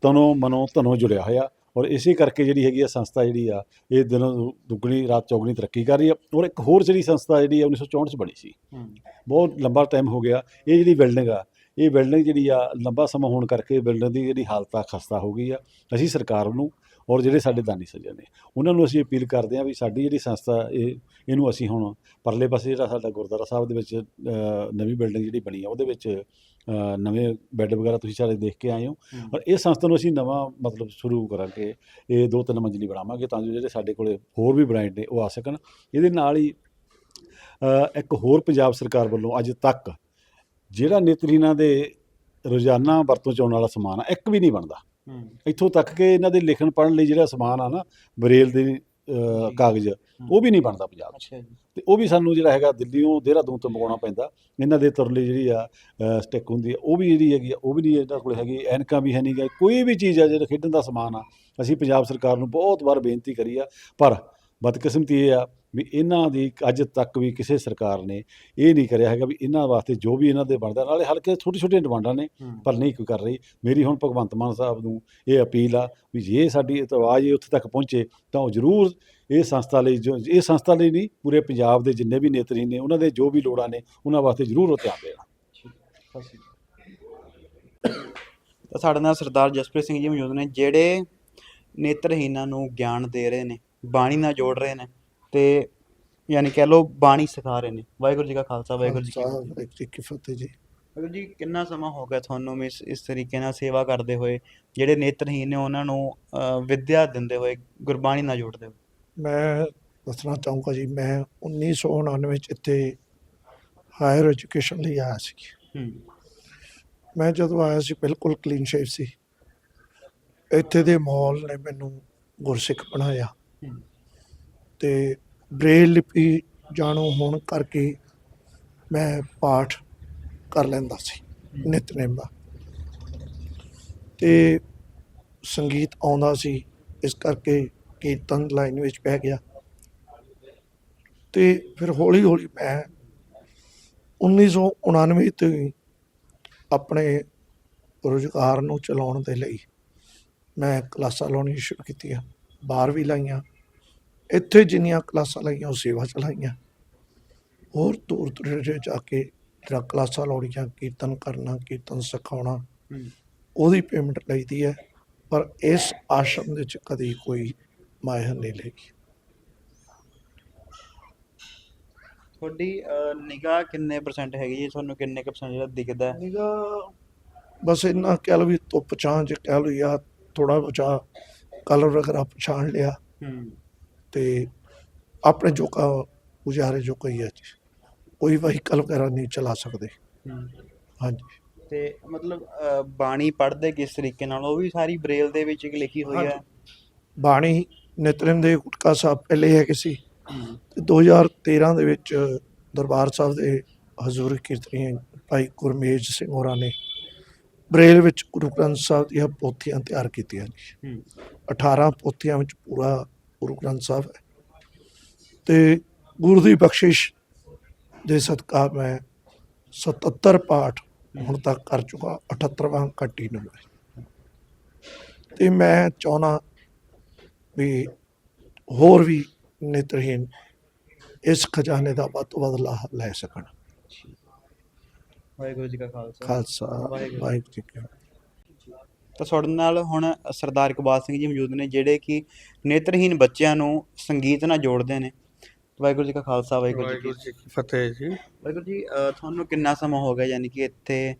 ਤਨੋਂ ਮਨੋਂ ਧਨੋਂ ਜੁੜਿਆ ਹੋਇਆ। ਔਰ ਇਸੇ ਕਰਕੇ ਜਿਹੜੀ ਹੈਗੀ ਆ ਸੰਸਥਾ ਜਿਹੜੀ ਆ ਇਹ ਦਿਨੋਂ ਦੁੱਗਣੀ ਰਾਤ ਚੌਗਣੀ ਤਰੱਕੀ ਕਰ ਰਹੀ ਆ। ਔਰ ਇੱਕ ਹੋਰ ਜਿਹੜੀ ਸੰਸਥਾ ਜਿਹੜੀ ਆ 1964 ਚ ਬਣੀ ਸੀ। ਬਹੁਤ ਲੰਬਾ ਟਾਈਮ ਹੋ ਗਿਆ। ਇਹ ਜਿਹੜੀ ਬਿਲਡਿੰਗ ਆ ਇਹ ਬਿਲਡਿੰਗ ਜਿਹੜੀ ਆ ਲੰਬਾ ਸਮਾਂ ਹੋਣ ਕਰਕੇ ਬਿਲਡਿੰਗ ਦੀ ਜਿਹੜੀ ਹਾਲਤ ਆ ਖਸਤਾ ਹੋ ਗਈ ਆ। ਅਸੀਂ ਸਰਕਾਰ ਨੂੰ ਔਰ ਜਿਹੜੇ ਸਾਡੇ ਦਾਨੀ ਸੱਜਣ ਨੇ ਉਹਨਾਂ ਨੂੰ ਅਸੀਂ ਅਪੀਲ ਕਰਦੇ ਹਾਂ ਵੀ ਸਾਡੀ ਜਿਹੜੀ ਸੰਸਥਾ ਇਹ ਇਹਨੂੰ ਅਸੀਂ ਹੁਣ ਪਰਲੇ ਪਾਸੇ ਜਿਹੜਾ ਸਾਡਾ ਗੁਰਦੁਆਰਾ ਸਾਹਿਬ ਦੇ ਵਿੱਚ ਨਵੀਂ ਬਿਲਡਿੰਗ ਜਿਹੜੀ ਬਣੀ ਆ ਉਹਦੇ ਵਿੱਚ ਨਵੇਂ ਬੈੱਡ ਵਗੈਰਾ ਤੁਸੀਂ ਸਾਰੇ ਦੇਖ ਕੇ ਆਏ ਹੋ। ਔਰ ਇਹ ਸੰਸਥਾ ਨੂੰ ਅਸੀਂ ਨਵਾਂ ਮਤਲਬ ਸ਼ੁਰੂ ਕਰਾਂਗੇ ਇਹ ਦੋ ਤਿੰਨ ਮੰਜ਼ਲੀ ਬਣਾਵਾਂਗੇ ਤਾਂ ਜੋ ਜਿਹੜੇ ਸਾਡੇ ਕੋਲੇ ਹੋਰ ਵੀ ਬ੍ਰਾਂਡ ਨੇ ਉਹ ਆ ਸਕਣ ਇਹਦੇ ਨਾਲ ਹੀ ਇੱਕ ਹੋਰ ਪੰਜਾਬ ਸਰਕਾਰ ਵੱਲੋਂ ਅੱਜ ਤੱਕ ਜਿਹੜਾ ਨੇਤਰੀਨਾਂ ਦੇ ਰੋਜ਼ਾਨਾ ਵਰਤੋਂ ਚ ਆਉਣ ਵਾਲਾ ਸਮਾਨ ਆ ਇੱਕ ਵੀ ਨਹੀਂ ਬਣਦਾ। ਇੱਥੋਂ ਤੱਕ ਕਿ ਇਹਨਾਂ ਦੇ ਲਿਖਣ ਪੜ੍ਹਨ ਲਈ ਜਿਹੜਾ ਸਮਾਨ ਆ ਨਾ ਬਰੇਲ ਦੇ ਕਾਗਜ਼ ਉਹ ਵੀ ਨਹੀਂ ਬਣਦਾ ਪੰਜਾਬ 'ਚ। ਤੇ ਉਹ ਵੀ ਸਾਨੂੰ ਜਿਹੜਾ ਹੈਗਾ ਦਿੱਲੀੋਂ ਦੇਹਰਾਦੂਨ ਤੋਂ ਮੰਗਵਾਉਣਾ ਪੈਂਦਾ। ਇਹਨਾਂ ਦੇ ਤੁਰ ਲਈ ਜਿਹੜੀ ਆ ਸਟਿਕ ਹੁੰਦੀ ਆ ਉਹ ਵੀ ਜਿਹੜੀ ਹੈਗੀ ਆ ਉਹ ਵੀ ਨਹੀਂ ਇਹਨਾਂ ਕੋਲ ਹੈਗੀ ਐਨਕਾਂ ਵੀ ਹੈ ਨਹੀਂ ਗਾ। ਕੋਈ ਵੀ ਚੀਜ਼ ਆ ਜਿਹੜਾ ਖੇਡਣ ਦਾ ਸਮਾਨ ਆ ਅਸੀਂ ਪੰਜਾਬ ਸਰਕਾਰ ਨੂੰ ਬਹੁਤ ਵਾਰ ਬੇਨਤੀ ਕਰੀ ਆ। ਪਰ ਬਦਕਿਸਮਤੀ ਇਹ ਆ ਵੀ ਇਹਨਾਂ ਦੀ ਅੱਜ ਤੱਕ ਵੀ ਕਿਸੇ ਸਰਕਾਰ ਨੇ ਇਹ ਨਹੀਂ ਕਰਿਆ ਹੈਗਾ ਵੀ ਇਹਨਾਂ ਵਾਸਤੇ ਜੋ ਵੀ ਇਹਨਾਂ ਦੇ ਬਣਦਾ ਨਾਲੇ ਹਲਕੇ ਛੋਟੀ ਛੋਟੀਆਂ ਡਿਮਾਂਡਾਂ ਨੇ। ਪਰ ਨਹੀਂ ਕੋਈ ਕਰ ਰਹੀ। ਮੇਰੀ ਹੁਣ ਭਗਵੰਤ ਮਾਨ ਸਾਹਿਬ ਨੂੰ ਇਹ ਅਪੀਲ ਆ ਵੀ ਜੇ ਸਾਡੀ ਆਵਾਜ਼ ਇਹ ਉੱਥੇ ਤੱਕ ਪਹੁੰਚੇ ਤਾਂ ਉਹ ਜ਼ਰੂਰ ਇਹ ਸੰਸਥਾ ਲਈ ਜੋ ਇਹ ਸੰਸਥਾ ਲਈ ਨਹੀਂ ਪੂਰੇ ਪੰਜਾਬ ਦੇ ਜਿੰਨੇ ਵੀ ਨੇਤਰੀ ਨੇ ਉਹਨਾਂ ਦੇ ਜੋ ਵੀ ਲੋੜਾਂ ਨੇ ਉਹਨਾਂ ਵਾਸਤੇ ਜ਼ਰੂਰ ਉਹ ਧਿਆਨ ਦੇਣ। ਤਾਂ ਸਾਡੇ ਨਾਲ ਸਰਦਾਰ ਜਸਪ੍ਰੀਤ ਸਿੰਘ ਜੀ ਮੌਜੂਦ ਨੇ ਜਿਹੜੇ ਨੇਤਰਹੀਨਾਂ ਨੂੰ ਗਿਆਨ ਦੇ ਰਹੇ ਨੇ ਬਾਣੀ ਨਾਲ ਜੋੜ ਰਹੇ ਨੇ ਤੇ ਯਾਨੀ ਕਹਿ ਲਓ ਬਾਣੀ ਸਿਖਾ ਰਹੇ ਨੇ। ਵਾਹਿਗੁਰੂ ਜੀ ਕਾ ਖਾਲਸਾ ਵਾਹਿਗੁਰੂ ਜੀ ਕੀ ਫਤਿਹ। ਜੀ ਕੀ ਫਤਿਹ ਜੀ। ਵਾਹਿਗੁਰੂ ਜੀ ਕਿੰਨਾ ਸਮਾਂ ਹੋ ਗਿਆ ਤੁਹਾਨੂੰ ਇਸ ਇਸ ਤਰੀਕੇ ਨਾਲ ਸੇਵਾ ਕਰਦੇ ਹੋਏ ਜਿਹੜੇ ਨੇਤਰਹੀਨ ਨੇ ਉਹਨਾਂ ਨੂੰ ਅ, ਵਿੱਦਿਆ ਦਿੰਦੇ ਹੋਏ ਗੁਰਬਾਣੀ ਨਾਲ ਜੋੜਦੇ ਹੋਏ? ਮੈਂ ਦੱਸਣਾ ਚਾਹੂੰਗਾ ਜੀ ਮੈਂ 1999 ਚ ਇੱਥੇ ਹਾਇਰ ਐਜੂਕੇਸ਼ਨ ਲਈ ਆਇਆ ਸੀ। ਹੂੰ। ਮੈਂ ਜਦੋਂ ਆਇਆ ਸੀ ਬਿਲਕੁਲ ਕਲੀਨ ਸ਼ੇਵ ਸੀ। ਇੱਥੇ ਦੇ ਮਾਹੌਲ ਨੇ ਮੈਨੂੰ ਗੁਰਸਿੱਖ ਬਣਾਇਆ। ਹੂੰ। ਤੇ ਬ੍ਰੇਲ ਲਿਪੀ ਜਾਣੂ ਹੋਣ ਕਰਕੇ ਮੈਂ ਪਾਠ ਕਰ ਲੈਂਦਾ ਸੀ ਨਿਤਨੇਮ ਦਾ ਤੇ ਸੰਗੀਤ ਆਉਂਦਾ ਸੀ, ਇਸ ਕਰਕੇ ਕੀਰਤਨ ਲਾਈਨ ਵਿੱਚ ਪੈ ਗਿਆ। ਤੇ ਫਿਰ ਹੌਲੀ ਹੌਲੀ ਮੈਂ 1999 ਤੋਂ ਹੀ ਆਪਣੇ ਰੁਜ਼ਗਾਰ ਨੂੰ ਚਲਾਉਣ ਦੇ ਲਈ ਮੈਂ ਕਲਾਸਾਂ ਲਾਉਣੀਆਂ ਸ਼ੁਰੂ ਕੀਤੀਆਂ ਬਾਹਰ ਵੀ ਲਾਈਆਂ। ਇੱਥੇ ਜਿੰਨੀਆਂ ਕਲਾਸਾਂ ਲਾਈਆਂ ਉਹ ਸੇਵਾ ਚਲਾਈਆਂ ਹੋਰ ਦੂਰ ਦੂਰ ਜਾ ਕੇ ਜਿਹੜਾ ਕਲਾਸਾਂ ਲਾਉਣੀਆਂ ਕੀਰਤਨ ਕਰਨਾ ਕੀਰਤਨ ਸਿਖਾਉਣਾ ਉਹਦੀ ਪੇਮੈਂਟ ਲਈਦੀ ਹੈ ਪਰ ਇਸ ਆਸ਼ਰਮ ਦੇ ਵਿੱਚ ਕਦੀ ਕੋਈ ਮਾਇਰ ਨਹੀਂ ਲੇਗੀ। ਤੁਹਾਡੀ ਨਿਗਾਹ ਕਿੰਨੇ ਪਰਸੈਂਟ ਹੈਗੀ ਜੀ? ਤੁਹਾਨੂੰ ਕਿੰਨੇ ਕੁ percent ਜਿਹੜਾ ਦਿਖਦਾ ਹੈ? ਨਿਗਾ ਬਸ ਇੰਨਾ ਕਹਿ ਲਓ ਵੀ ਧੁੱਪ ਛਾਂ ਚ ਕਹਿ ਲਓ ਜਾਂ ਥੋੜਾ ਬਚਾ ਕਲਰ ਵਗੈਰਾ ਪਛਾਣ ਲਿਆ। ਹੂੰ। ਤੇ ਆਪਣੇ ਜੋ ਕਾ ਗੁਜ਼ਾਰੇ ਜੋ ਕੋਈ ਹੈ ਜੀ। ਕੋਈ ਵਹੀਕਲ ਵਗੈਰਾ ਨਹੀਂ ਚਲਾ ਸਕਦੇ। ਹਾਂਜੀ। ਤੇ ਮਤਲਬ ਅ, ਬਾਣੀ ਪੜ੍ਹਦੇ ਕਿਸ ਤਰੀਕੇ ਨਾਲ? ਉਹ ਵੀ ਸਾਰੀ ਬ੍ਰੇਲ ਦੇ ਵਿੱਚ ਲਿਖੀ ਹੋਈ ਹੈ। ਬਾਣੀ ਨਿਤਨੇਮ ਦੇ ਗੁਟਕਾ ਸਾਹਿਬ ਪਹਿਲੇ ਹੈਗੇ ਸੀ। ਹੂੰ। ਤੇ 2013 ਦੇ ਵਿੱਚ ਦਰਬਾਰ ਸਾਹਿਬ ਦੇ ਹਜ਼ੂਰ ਕੀਰਤਨੀ ਭਾਈ ਗੁਰਮੇਜ ਸਿੰਘ ਹੋਰਾਂ ਨੇ ਬ੍ਰੇਲ ਵਿੱਚ ਗੁਰੂ ਗ੍ਰੰਥ ਸਾਹਿਬ ਦੀਆਂ ਪੋਥੀਆਂ ਤਿਆਰ ਕੀਤੀਆਂ ਜੀ। ਹੂੰ। 18 ਪੋਥੀਆਂ ਵਿੱਚ ਪੂਰਾ ਗੁਰੂ ਗ੍ਰੰਥ ਸਾਹਿਬ ਹੈ ਤੇ ਗੁਰੂ ਦੀ ਬਖਸ਼ਿਸ਼ ਦੇ ਸਦਕਾ ਮੈਂ 77 ਪਾਠ ਹੁਣ ਤੱਕ ਕਰ ਚੁੱਕਾ 78ਵਾਂ ਕੰਟੀਨਿਊ ਹੈ ਤੇ ਮੈਂ ਚਾਹਣਾ ਵੀ ਹੋਰ ਵੀ ਨੇਤਰਹੀਨ ਇਸ ਖਜ਼ਾਨੇ ਦਾ ਵੱਧ ਤੋਂ ਵੱਧ ਲਾਭ ਲੈ ਸਕਣ ਵਾਹਿਗੁਰੂ ਜੀ ਕਾ ਖਾਲਸਾ ਖਾਲਸਾ ਵਾਹਿਗੁਰੂ। ਵਾਹਿਗੁਰੂ ਜੀ ਕੀ ਫਤਿਹ। ਤਾਂ ਤੁਹਾਡੇ ਨਾਲ ਹੁਣ ਸਰਦਾਰ ਇਕਬਾਲ ਸਿੰਘ ਜੀ ਮੌਜੂਦ ਨੇ ਜਿਹੜੇ ਕਿ ਨੇਤਰਹੀਨ ਬੱਚਿਆਂ ਨੂੰ ਸੰਗੀਤ ਨਾਲ ਜੋੜਦੇ ਨੇ। ਵਾਹਿਗੁਰੂ ਜੀ ਕਾ ਖਾਲਸਾ ਵਾਹਿਗੁਰੂ ਜੀ ਕੀ ਫਤਿਹ। ਜੀ। ਵਾਹਿਗੁਰੂ ਜੀ ਤੁਹਾਨੂੰ ਕਿੰਨਾ ਸਮਾਂ ਹੋ ਗਿਆ ਯਾਨੀ ਕਿ ਇੱਥੇ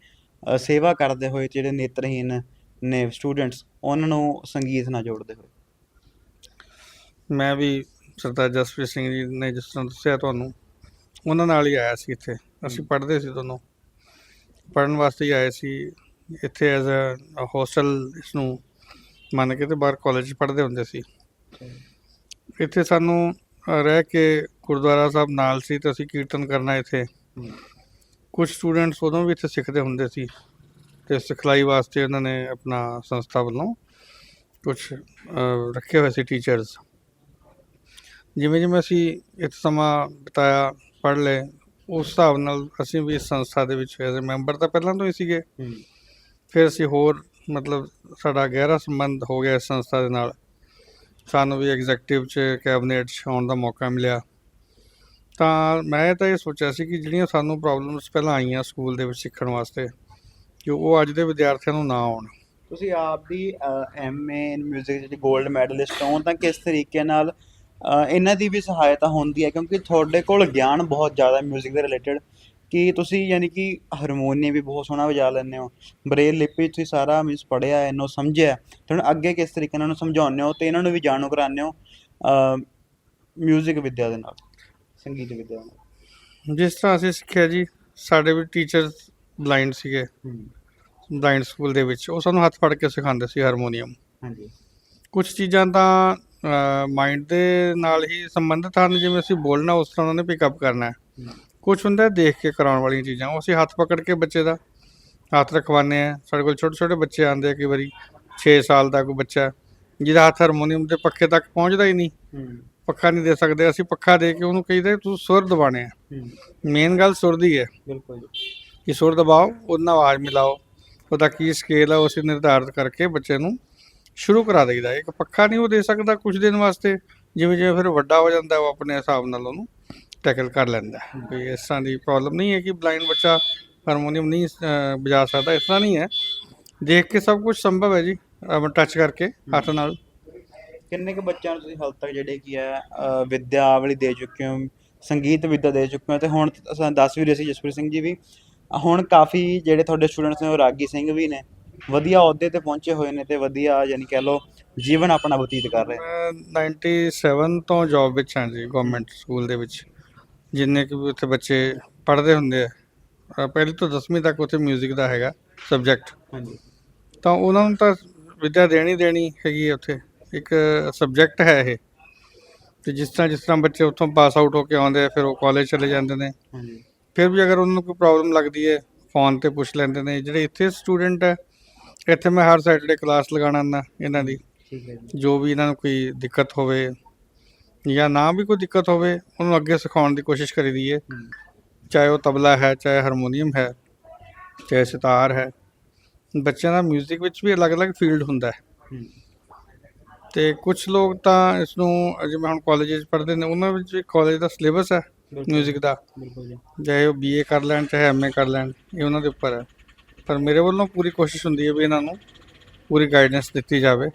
ਸੇਵਾ ਕਰਦੇ ਹੋਏ ਜਿਹੜੇ ਨੇਤਰਹੀਨ ਨੇ ਸਟੂਡੈਂਟਸ ਉਹਨਾਂ ਨੂੰ ਸੰਗੀਤ ਨਾਲ ਜੋੜਦੇ ਹੋਏ? ਮੈਂ ਵੀ ਸਰਦਾਰ ਜਸਪ੍ਰੀਤ ਸਿੰਘ ਜੀ ਨੇ ਜਿਸ ਤਰ੍ਹਾਂ ਦੱਸਿਆ ਤੁਹਾਨੂੰ ਉਹਨਾਂ ਨਾਲ ਹੀ ਆਇਆ ਸੀ ਇੱਥੇ। ਅਸੀਂ ਪੜ੍ਹਦੇ ਸੀ ਦੋਨੋਂ। ਪੜ੍ਹਨ ਵਾਸਤੇ ਹੀ ਆਏ ਸੀ। ਇੱਥੇ ਐਜ਼ ਅ ਹੋਸਟਲ ਇਸ ਨੂੰ ਮੰਨ ਕੇ ਤੇ ਬਾਹਰ ਕਾਲਜ ਪੜ੍ਹਦੇ ਹੁੰਦੇ ਸੀ। ਇੱਥੇ ਸਾਨੂੰ ਅ, ਰਹਿ ਕੇ ਗੁਰਦੁਆਰਾ ਸਾਹਿਬ ਨਾਲ ਸੀ ਤੇ ਅਸੀਂ ਕੀਰਤਨ ਕਰਨਾ ਇੱਥੇ। ਕੁਝ ਸਟੂਡੈਂਟਸ ਉਦੋਂ ਵੀ ਇੱਥੇ ਸਿੱਖਦੇ ਹੁੰਦੇ ਸੀ ਤੇ ਸਿਖਲਾਈ ਵਾਸਤੇ ਉਹਨਾਂ ਨੇ ਆਪਣਾ ਸੰਸਥਾ ਵੱਲੋਂ ਕੁਝ ਰੱਖੇ ਹੋਏ ਸੀ ਟੀਚਰਸ ਜਿਵੇਂ ਜਿਵੇਂ ਅਸੀਂ ਇੱਕ ਸਮਾਂ ਬਿਤਾਇਆ ਪੜ੍ਹ ਲਏ ਉਸ ਹਿਸਾਬ ਨਾਲ ਅਸੀਂ ਵੀ ਇਸ ਸੰਸਥਾ ਦੇ ਵਿੱਚ ਐਜ਼ ਮੈਂਬਰ ਤਾਂ ਪਹਿਲਾਂ ਤੋਂ ਹੀ ਸੀਗੇ। ਫਿਰ ਅਸੀਂ ਹੋਰ ਮਤਲਬ ਸਾਡਾ ਗਹਿਰਾ ਸੰਬੰਧ ਹੋ ਗਿਆ ਇਸ ਸੰਸਥਾ ਦੇ ਨਾਲ। ਸਾਨੂੰ ਵੀ ਐਗਜ਼ੈਕਟਿਵ 'ਚ ਕੈਬਨਿਟ 'ਚ ਆਉਣ ਦਾ ਮੌਕਾ ਮਿਲਿਆ। ਤਾਂ ਮੈਂ ਤਾਂ ਇਹ ਸੋਚਿਆ ਸੀ ਕਿ ਜਿਹੜੀਆਂ ਸਾਨੂੰ ਪ੍ਰੋਬਲਮਸ ਪਹਿਲਾਂ ਆਈਆਂ ਸਕੂਲ ਦੇ ਵਿੱਚ ਸਿੱਖਣ ਵਾਸਤੇ, ਕਿ ਉਹ ਅੱਜ ਦੇ ਵਿਦਿਆਰਥੀਆਂ ਨੂੰ ਨਾ ਆਉਣ। ਤੁਸੀਂ ਆਪ ਦੀ ਐਮਏ ਇਨ 뮤직 ਜਿਹੜੀ 골ਡ ਮੈਡਲਿਸਟ ਹੋ, ਤਾਂ ਕਿਸ ਤਰੀਕੇ ਨਾਲ ਇਹਨਾਂ ਦੀ ਵੀ ਸਹਾਇਤਾ ਹੁੰਦੀ ਹੈ? ਕਿਉਂਕਿ ਤੁਹਾਡੇ ਕੋਲ ਗਿਆਨ ਬਹੁਤ ਜ਼ਿਆਦਾ 뮤직 ਦੇ ਰਿਲੇਟਡ ਕਿ ਤੁਸੀਂ ਯਾਨੀ ਕਿ ਹਾਰਮੋਨੀਅਮ ਵੀ ਬਹੁਤ ਸੋਹਣਾ ਵਜਾ ਲੈਂਦੇ ਹੋ। ਬ੍ਰੇਲ ਲਿਪੀ ਤੁਸੀਂ ਸਾਰਾ ਮੀਨਸ ਪੜ੍ਹਿਆ ਹੈ, ਇਹਨੂੰ ਸਮਝਿਆ। ਹੈ। ਤੇ ਹੁਣ ਅੱਗੇ ਕਿਸ ਤਰੀਕੇ ਨਾਲ ਇਹਨੂੰ ਸਮਝਾਉਂਦੇ ਹੋ ਤੇ ਇਹਨਾਂ ਨੂੰ ਵੀ ਜਾਣੂ ਕਰਾਉਂਦੇ ਹੋ 뮤직 ਵਿਦਿਆ ਦੇ ਨਾਲ ਸੰਗੀਤ ਵਿਦਿਆ ਨਾਲ। ਜਿਸ ਤਰ੍ਹਾਂ ਅਸੀਂ ਸਿੱਖਿਆ ਜੀ ਸਾਡੇ ਵੀ ਟੀਚਰਸ ਬਲਾਈਂਡ ਸੀਗੇ। ਬਲਾਈਂਡ ਸਕੂਲ ਦੇ ਵਿੱਚ। ਉਹ ਸਾਨੂੰ ਹੱਥ ਫੜ ਕੇ ਸਿਖਾਉਂਦੇ ਸੀ ਹਾਰਮੋਨੀਅਮ। ਹਾਂਜੀ। ਕੁਝ ਚੀਜ਼ਾਂ ਤਾਂ ਮਾਈਂਡ ਦੇ ਨਾਲ ਹੀ ਸੰਬੰਧਿਤ ਹਨ। ਜਿਵੇਂ ਅਸੀਂ ਬੋਲਣਾ ਉਸ ਤਰ੍ਹਾਂ ਉਹਨਾਂ ਨੇ ਪਿਕਅਪ ਕਰਨਾ। ਹੈ। ਕੁਝ ਹੁੰਦਾ ਦੇਖ ਕੇ ਕਰਾਉਣ ਵਾਲੀਆਂ ਚੀਜ਼ਾਂ। ਉਹ ਅਸੀਂ ਹੱਥ ਪਕੜ ਕੇ ਬੱਚੇ ਦਾ ਹੱਥ ਰਖਵਾਉਂਦੇ ਆ ਸਾਡੇ ਕੋਲ ਛੋਟੇ ਛੋਟੇ ਬੱਚੇ ਆਉਂਦੇ ਆ ਕਈ ਵਾਰੀ 6 ਸਾਲ ਦਾ ਕੋਈ ਬੱਚਾ ਜਿਹਦਾ ਹੱਥ ਹਾਰਮੋਨੀਅਮ ਦੇ ਪੱਖੇ ਤੱਕ ਪਹੁੰਚਦਾ ਹੀ ਨਹੀਂ। ਪੱਖਾ ਨਹੀਂ ਦੇ ਸਕਦੇ ਅਸੀਂ ਪੱਖਾ ਦੇ ਕੇ ਉਹਨੂੰ ਕਹੀਦਾ ਤੂੰ ਸੁਰ ਦਬਾਣੇ ਆ। ਮੇਨ ਗੱਲ ਸੁਰ ਦੀ ਹੈ। ਬਿਲਕੁਲ ਕਿ ਸੁਰ ਦਬਾਓ ਉਹਨਾਂ ਆਵਾਜ਼ ਮਿਲਾਓ ਉਹਦਾ ਕੀ ਸਕੇਲ ਆ ਉਹ ਅਸੀਂ ਨਿਰਧਾਰਿਤ ਕਰਕੇ ਬੱਚੇ ਨੂੰ ਸ਼ੁਰੂ ਕਰਾ ਦਈਦਾ। ਇੱਕ ਪੱਖਾ ਨਹੀਂ ਉਹ ਦੇ ਸਕਦਾ ਕੁਝ ਦਿਨ ਵਾਸਤੇ ਜਿਵੇਂ ਜਿਵੇਂ ਫਿਰ ਵੱਡਾ ਹੋ ਜਾਂਦਾ ਉਹ ਆਪਣੇ ਹਿਸਾਬ ਨਾਲ ਉਹਨੂੰ ਟੈਕਲ ਕਰ ਲੈਂਦਾ ਹੈ। ਵੀ ਇਸ ਤਰ੍ਹਾਂ ਦੀ ਪ੍ਰੋਬਲਮ ਨਹੀਂ ਹੈ ਕਿ ਬਲਾਈਂਡ ਬੱਚਾ ਹਾਰਮੋਨੀਅਮ ਨਹੀਂ ਅਹ, ਵਜਾ ਸਕਦਾ ਇਸ ਤਰ੍ਹਾਂ ਨਹੀਂ ਹੈ। ਦੇਖ ਕੇ ਸਭ ਕੁਝ ਸੰਭਵ ਹੈ ਜੀ ਟੱਚ ਕਰਕੇ ਹੱਥ ਨਾਲ। ਕਿੰਨੇ ਕੁ ਬੱਚਿਆਂ ਨੂੰ ਤੁਸੀਂ ਹਾਲ ਤੱਕ ਜਿਹੜੇ ਕੀ ਹੈ ਅ, ਵਿਦਿਆਵਲੀ ਦੇ ਚੁੱਕੇ ਹੋ ਸੰਗੀਤ ਵਿਦਿਆ ਦੇ ਚੁੱਕੇ ਹੋ ਤੇ ਹੁਣ ਅਸਾਂ ਦੱਸ ਵੀ ਰਹੇ ਸੀ ਜਸਪ੍ਰੀਤ ਸਿੰਘ ਜੀ ਵੀ ਹੁਣ ਕਾਫੀ ਜਿਹੜੇ ਤੁਹਾਡੇ ਸਟੂਡੈਂਟਸ ਨੇ ਉਹ ਰਾਗੀ ਸਿੰਘ ਵੀ ਨੇ ਵਧੀਆ ਅਹੁਦੇ ਤੇ ਪਹੁੰਚੇ ਹੋਏ ਨੇ ਤੇ ਵਧੀਆ ਯਾਨੀ ਕਹਿ ਲਓ ਜੀਵਨ ਆਪਣਾ ਬਤੀਤ ਕਰ ਰਹੇ ਮੈਂ 97 ਤੋਂ ਜੌਬ ਵਿੱਚ ਹਾਂ ਜੀ ਗਵਰਨਮੈਂਟ ਸਕੂਲ ਦੇ ਵਿੱਚ। ਜਿੰਨੇ ਕਿ ਵੀ ਉੱਥੇ ਬੱਚੇ ਪੜ੍ਹਦੇ ਹੁੰਦੇ ਆ। ਪਹਿਲੀ ਤੋਂ 10ਵੀਂ ਤੱਕ ਉੱਥੇ 뮤직 ਦਾ ਹੈਗਾ ਸਬਜੈਕਟ ਹਾਂਜੀ। ਤਾਂ ਉਹਨਾਂ ਨੂੰ ਤਾਂ ਵਿਦਿਆ ਦੇਣੀ ਦੇਣੀ ਹੈਗੀ ਹੈ ਉੱਥੇ। ਇੱਕ ਸਬਜੈਕਟ ਹੈ ਇਹ। ਤੇ ਜਿਸ ਤਰ੍ਹਾਂ ਜਿਸ ਤਰ੍ਹਾਂ ਬੱਚੇ ਉੱਥੋਂ ਪਾਸ ਆਊਟ ਹੋ ਕੇ ਆਉਂਦੇ ਆ ਫਿਰ ਉਹ ਕਾਲਜ ਚਲੇ ਜਾਂਦੇ ਨੇ। ਹਾਂਜੀ। ਫਿਰ ਵੀ ਅਗਰ ਉਹਨਾਂ ਨੂੰ ਕੋਈ ਪ੍ਰੋਬਲਮ ਲੱਗਦੀ ਹੈ ਫੋਨ ਤੇ ਪੁੱਛ ਲੈਂਦੇ ਨੇ ਜਿਹੜੇ ਇੱਥੇ ਸਟੂਡੈਂਟ ਹੈ ਇੱਥੇ ਮੈਂ ਹਰ ਸੈਟਰਡੇ ਕਲਾਸ ਲਗਾਉਣਾ ਨਾ ਇਹਨਾਂ ਦੀ। ਠੀਕ ਹੈ ਜੀ। ਜੋ ਵੀ ਇਹਨਾਂ ਨੂੰ ਕੋਈ ਦਿੱਕਤ ਹੋਵੇ ਜਾਂ ਨਾ ਵੀ ਕੋਈ ਦਿੱਕਤ ਹੋਵੇ ਉਹਨੂੰ ਅੱਗੇ ਸਿਖਾਉਣ ਦੀ ਕੋਸ਼ਿਸ਼ ਕਰੀਦੀ ਹੈ ਹਮ, ਚਾਹੇ ਉਹ ਤਬਲਾ ਹੈ ਚਾਹੇ ਹਾਰਮੋਨੀਅਮ ਹੈ ਚਾਹੇ ਸਿਤਾਰ ਹੈ ਬੱਚਿਆਂ ਦਾ 뮤직 ਵਿੱਚ ਵੀ ਅਲੱਗ-ਅਲੱਗ ਫੀਲਡ ਹੁੰਦਾ ਹੈ ਹਮ, ਤੇ ਕੁਝ ਲੋਕ ਤਾਂ ਇਸ ਨੂੰ ਜਿਵੇਂ ਹੁਣ ਕਾਲਜਿਸ ਪੜ੍ਹਦੇ ਨੇ ਉਹਨਾਂ ਵਿੱਚ ਵੀ ਕਾਲਜ ਦਾ ਸਿਲੇਬਸ ਹੈ 뮤직 ਦਾ ਬਿਲਕੁਲ ਜੀ ਚਾਹੇ ਉਹ ਬੀਏ ਕਰ ਲੈਣ ਚਾਹੇ ਐਮਏ ਕਰ ਲੈਣ ਇਹ ਉਹਨਾਂ ਦੇ ਉੱਪਰ ਹੈ ਪਰ ਮੇਰੇ ਵੱਲੋਂ ਪੂਰੀ ਕੋਸ਼ਿਸ਼ ਹੁੰਦੀ ਹੈ ਵੀ ਇਹਨਾਂ ਨੂੰ ਪੂਰੀ ਗਾਈਡੈਂਸ ਦਿੱਤੀ ਜਾਵੇ